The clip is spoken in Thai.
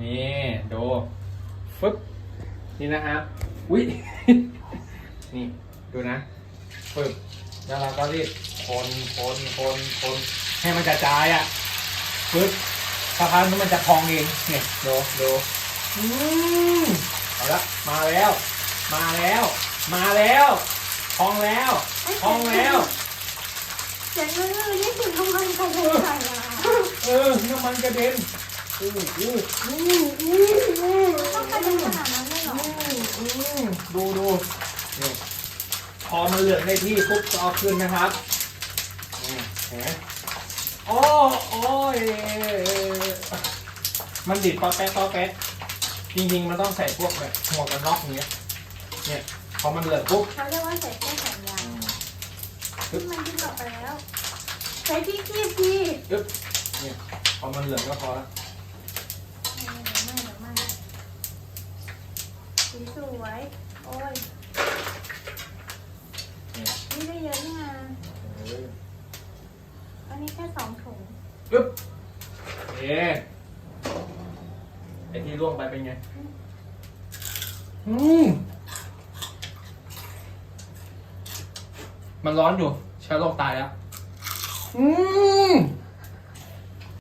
นี่ดูฟึบนี่นะครับอุ้ย นี่ดูนะฟึบแล้วเราก็รีบคนคนคนคนให้มันกระจายอะฟึบสักพักนึงมันจะพองเองเนี่ยดูดูอืมเอาละมาแล้ว มาแล้ว มาแล้วพองแล้วพองแล้วเสียงเรื่องนี่คือทำไมใครใครใครอะเออน้ำมันกระเด็นอู้อู้อู้อู้อู้ ต้องกระเด็นขนาดนั้นเลยเหรออืมดูดูนี่พอมันเหลืองได้ที่ปุ๊บก็เอาขึ้นนะครับนี่เห็นไหมโอ้โอ้ยมันดิดปอแป๊ะปอแป๊ะจริงๆมันต้องใส่พวกแบบหมวกกันน็อกอย่างเงี้ยเนี่ยพอมันเหลืองปุ๊บเขาเรียกว่าใส่เส้นแขนยาวที่มันที่ต่อไปแล้ว ใส่ที่คีบพี่อึ๊บเนี่ยพอมันเหลืองก็พอละ ไม่ไม่ไม่ สีสวย โอ้ย เนี่ยนี่ได้เยอะนี่ไงเอออันนี้แค่สองถุงอึ๊บเอ๊ไอที่ร่วงไปเป็นไง อืมมันร้อนอยู่เชื้อโรคตายแล้วอืม